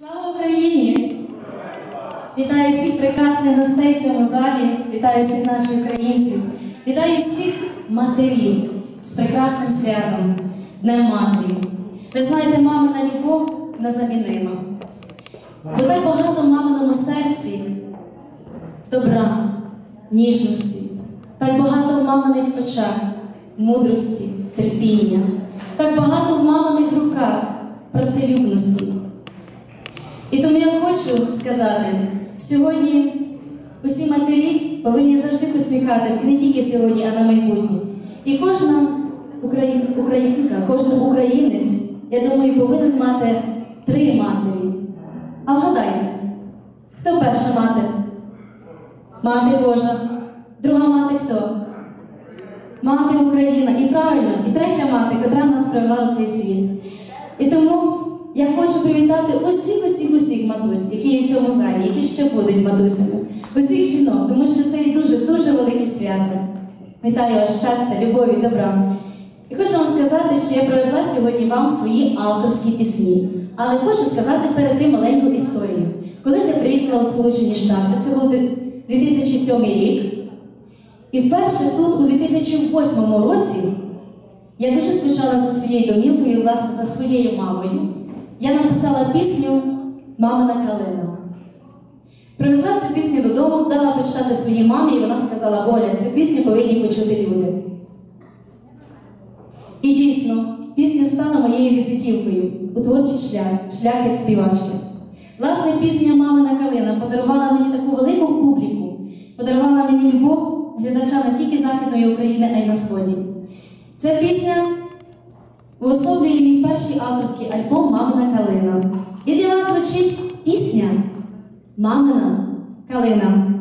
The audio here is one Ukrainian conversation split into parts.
Слава Україні! Вітаю всіх прекрасних гостей в цьому залі, вітаю всіх наших українців, вітаю всіх матерів з прекрасним святом, Днем Матері. Ви знаєте, мамина любов незамінима. Бо багато в маминому серці добра, ніжності, так багато в маминих очах, мудрості, терпіння, так багато в маминих руках працелюбності. І тому я хочу сказати, сьогодні усі матері повинні завжди посміхатись, і не тільки сьогодні, а на майбутнє. І кожна україн, українка, кожен українець, я думаю, повинен мати три матері. А вгадайте, хто перша мати? Мати Божа. Друга мати хто? Мати Україна. І правильно, і третя мати, котра нас привела в цей світ. І тому я хочу привітати усіх, усіх, усіх матусь, які є в цьому залі, які ще будуть матусями, усіх жінок, тому що це є дуже дуже велике свято. Вітаю вас щастя, любові, добра. І хочу вам сказати, що я привезла сьогодні вам свої авторські пісні. Але хочу сказати перед тим маленьку історію. Колись я приїхала у Сполучені Штати, це був 2007 рік. І вперше тут, у 2008 році, я дуже скучала за своєю домівкою, власне, за своєю мамою. Я написала пісню Мамина калина. Привезла цю пісню додому, дала почитати своїй мамі, і вона сказала: Оля, цю пісню повинні почути люди. І дійсно, пісня стала моєю візитівкою у творчий шлях, шлях як співачки. Власне, пісня Мамина калина подарувала мені таку велику публіку, подарувала мені любов глядача не тільки Західної України, а й на Сході. Ця пісня уособлює мій перший авторський альбом Мамина калина. І для вас звучить пісня Мамина калина.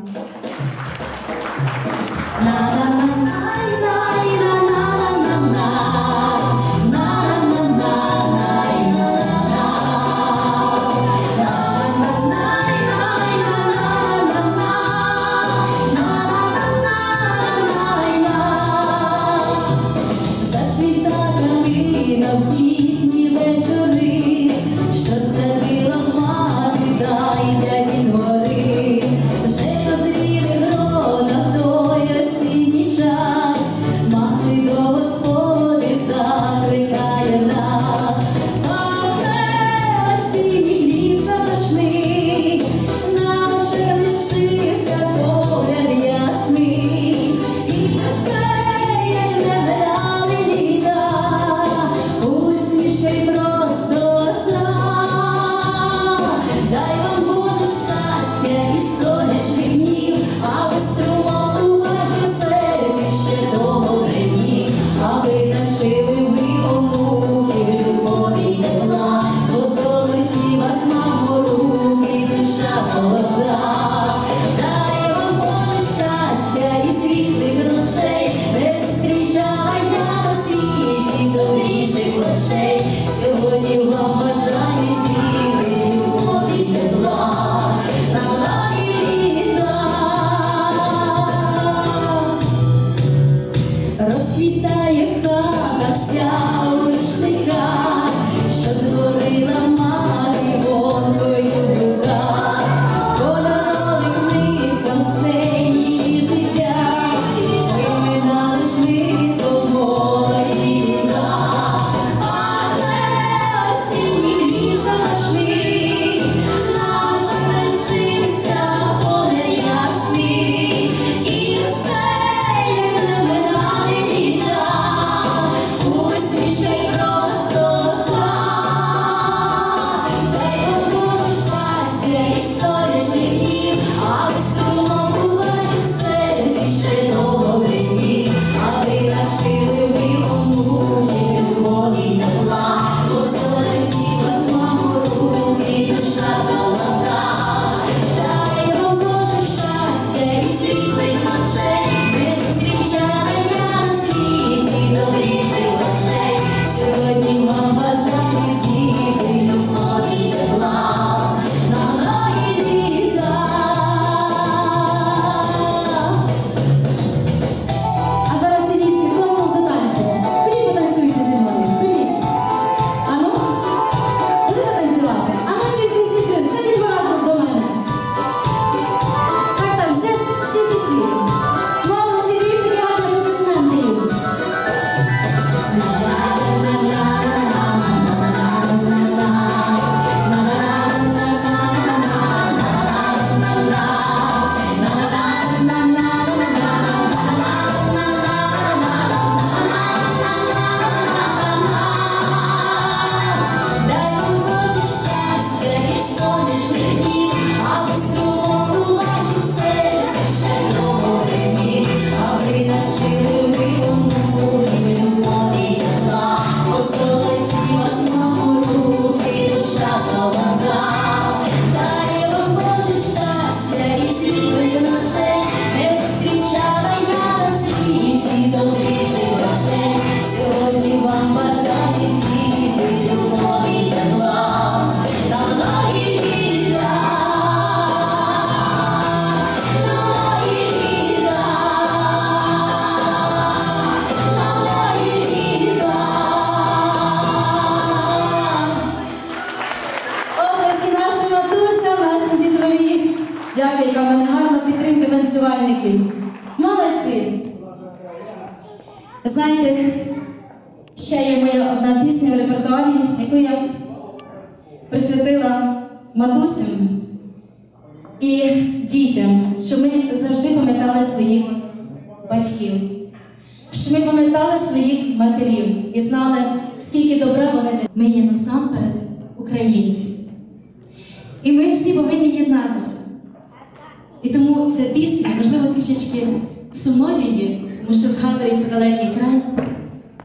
Є, тому що згадується далекий край.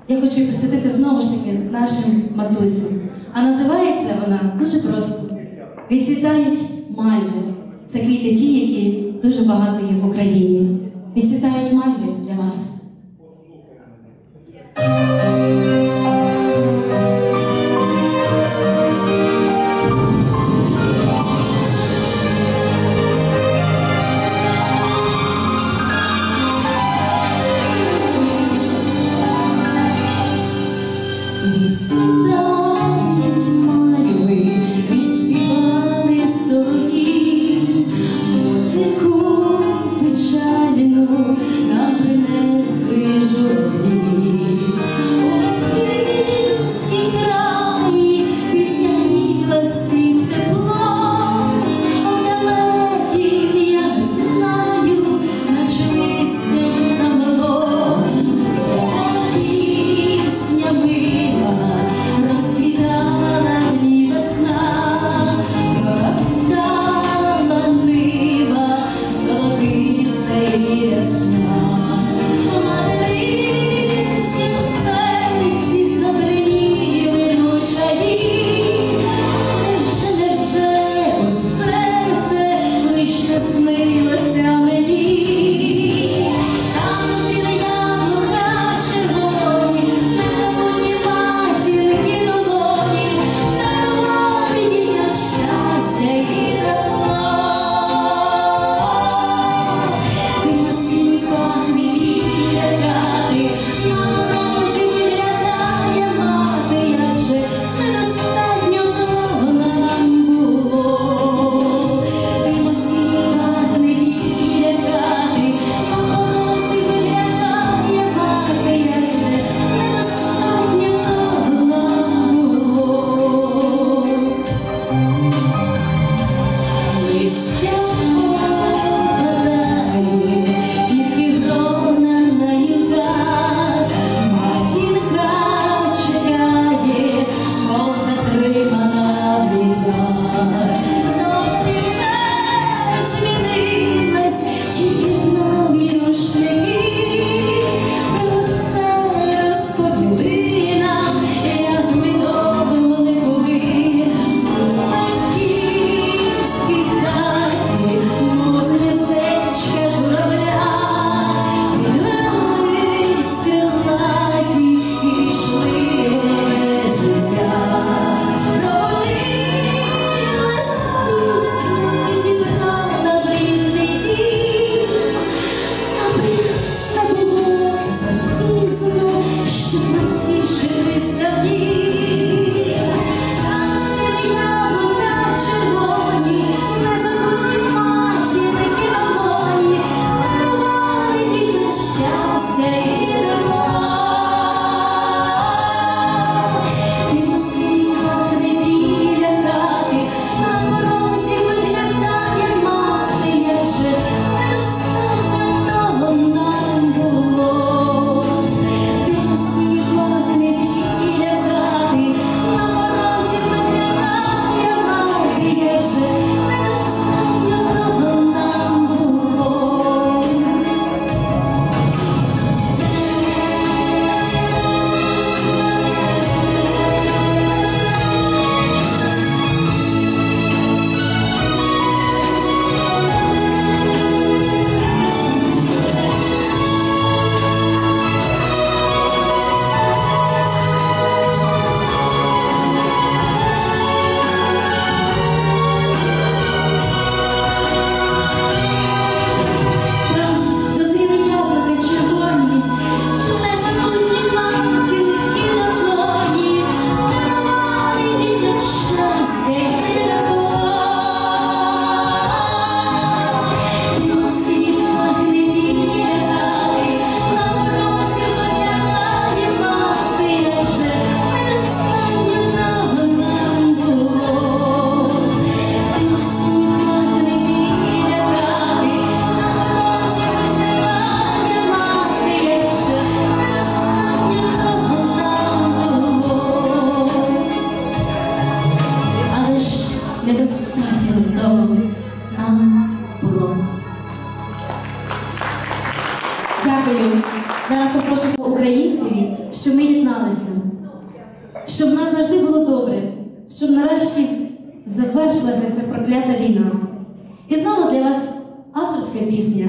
Я хочу присвятити знову ж таки нашим матусям. А називається вона дуже просто: Відцвітають мальви. Це квіти ті, які дуже багато є в Україні. Відцвітають мальви для вас. Ця проклята війна. І знову для вас авторська пісня.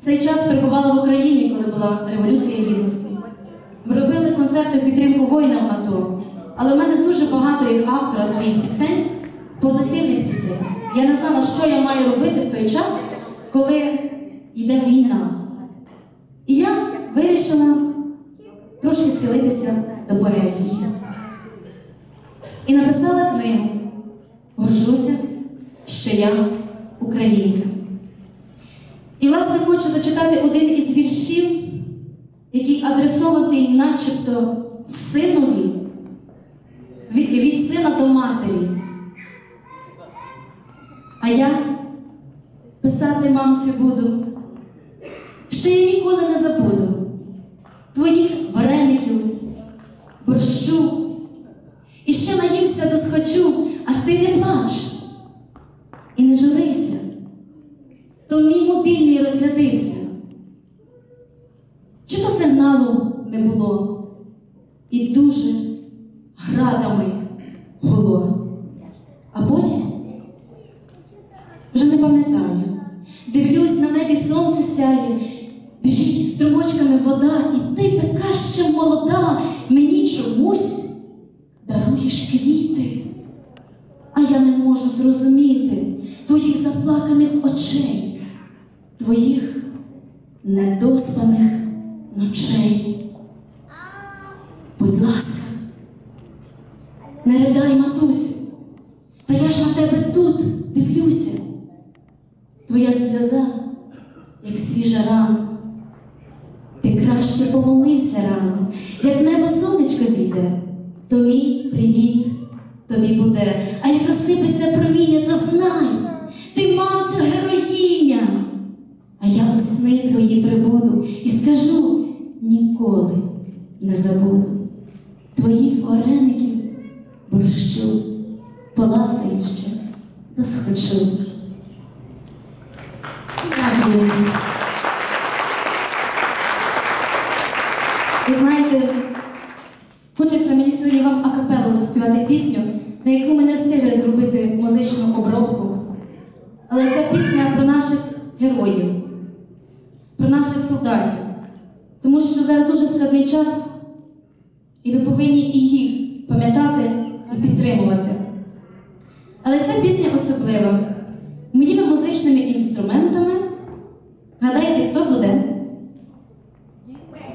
Цей час перебувала в Україні, коли була Революція Гідності. Ми робили концерти в підтримку воїнам АТО, але в мене дуже багато як автора своїх пісень, позитивних пісень. Я не знала, що я маю робити в той час, коли йде війна. І я вирішила трошки схилитися до поезії. І написала книгу Горжуся, що я українка. Власне, хочу зачитати один із віршів, який адресований начебто синові від, сина до матері. А я писати мамці буду, що я ніколи не забуду твоїх вареників, борщу. І ще наїмся досхочу, а ти не плач і не журися, то мій мобільний розрядився. Чи то сигналу не було, і дуже градами гуло. А потім вже не пам'ятаю, дивлюсь на небі сонце сяє, біжить струмочками вода, і ти така ще молода, мені чомусь даруєш квіти, а я не можу зрозуміти твоїх заплаканих очей, твоїх недоспаних ночей. Будь ласка, не ридай, матусю, та я ж на тебе тут дивлюся. Твоя сльоза, як свіжа рана. Ти краще помолися рано, як небо сонечко зійде, то мій привіт тобі буде. А як розсипеться проміння, то знай, ти мамця героїня. А я у сни твої прибуду і скажу ніколи не забуду твоїх вареників борщу, поласаю ще досхочу. Дякую. Ви знаєте, хочеться мені сьогодні вам акапелу заспівати пісню, на яку ми не встигли зробити музичну обробку. Але ця пісня про наших героїв, про наших солдатів. Тому що зараз дуже складний час, і ви повинні і їх пам'ятати і підтримувати. Але ця пісня особлива. Моїми музичними інструментами. Гадаєте, хто буде?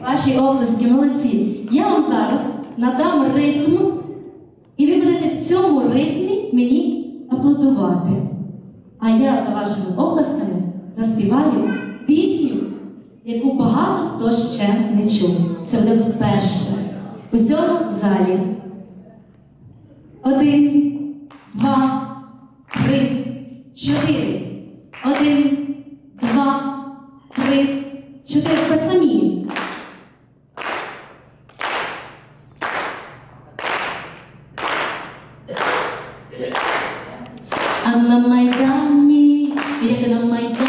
Ваші оплески, молодці. Я вам зараз надам ритм, в ритмі мені аплодувати. А я за вашими оплесками заспіваю пісню, яку багато хто ще не чув. Це буде вперше у цьому залі. Один, два, три, чотири. Один, два, три, чотири. Ви самі. А на Майдані, як на Майдані,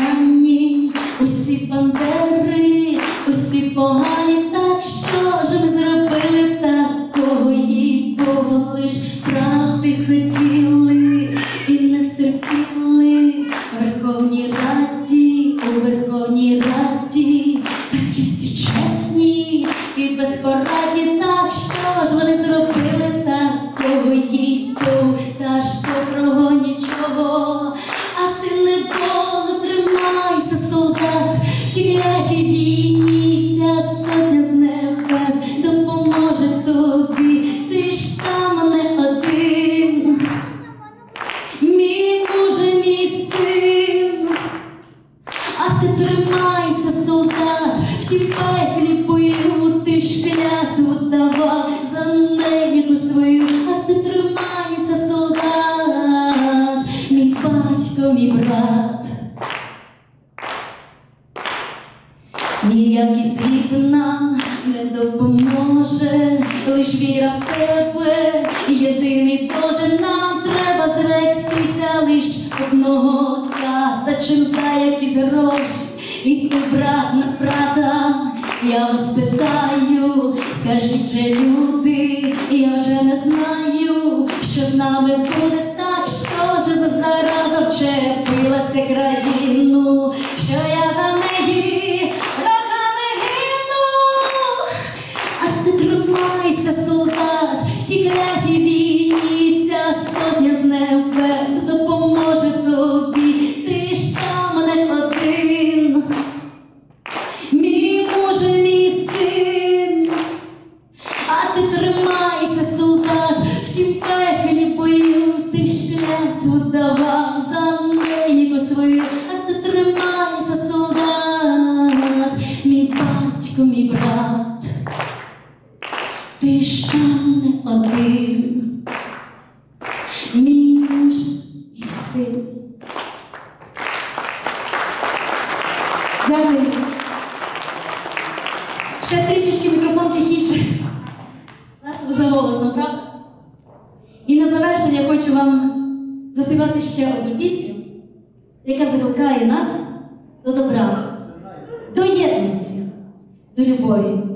до любові.